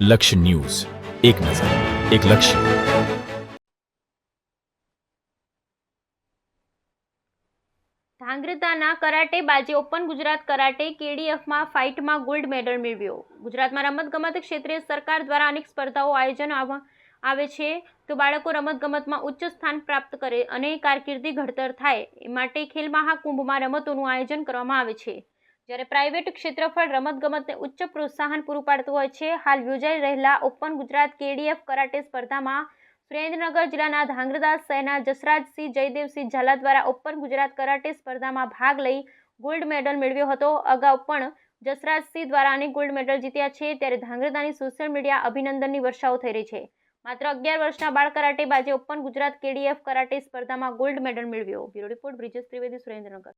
લક્ષ્ય ન્યૂઝ. એક નજર, એક લક્ષ્ય. ધાંગ્રતાના કરાટે બાજી ઓપન ગુજરાત કરાટે કેડીએફમાં ફાઇટમાં ગોલ્ડ મેડલ મેળવ્યો. ગુજરાતમાં રમતગમત ક્ષેત્રે સરકાર દ્વારા અનેક સ્પર્ધાઓ આયોજન આવે છે. તો બાળકો રમતગમતમાં ઉચ્ચ સ્થાન પ્રાપ્ત કરે અને કારકિર્દી ઘડતર થાય. એ માટે ખેલ મહાકુંભમાં રમતોનું આયોજન કરવામાં આવે છે. જ્યારે પ્રાઇવેટ ક્ષેત્રફળ રમતગમતને ઉચ્ચ પ્રોત્સાહન પૂરું પાડતું હોય છે, હાલ યોજાઈ રહેલા ઓપન ગુજરાત કેડીએફ કરાટે સ્પર્ધામાં સુરેન્દ્રનગર જિલ્લાના ધાંગ્રદાસ શહેરના જસરાજસિંહ, જયદેવસિંહ ઝાલા દ્વારા ઓપન ગુજરાત કરાટે સ્પર્ધામાં ભાગ લઈ ગોલ્ડ મેડલ મેળવ્યો હતો. અગાઉ પણ જસરાજસિંહ દ્વારા અનેક ગોલ્ડ મેડલ જીત્યા છે, ત્યારે ધાંગ્રદાની સોશિયલ મીડિયા અભિનંદનની વર્ષાઓ થઈ રહી છે. માત્ર અગિયાર વર્ષના બાળ કરાટેબાજે ઓપન ગુજરાત કેડીએફ કરાટે સ્પર્ધામાં ગોલ્ડ મેડલ મેળવ્યો. Bureau report, Brijesh Trivedi, Surendranagar.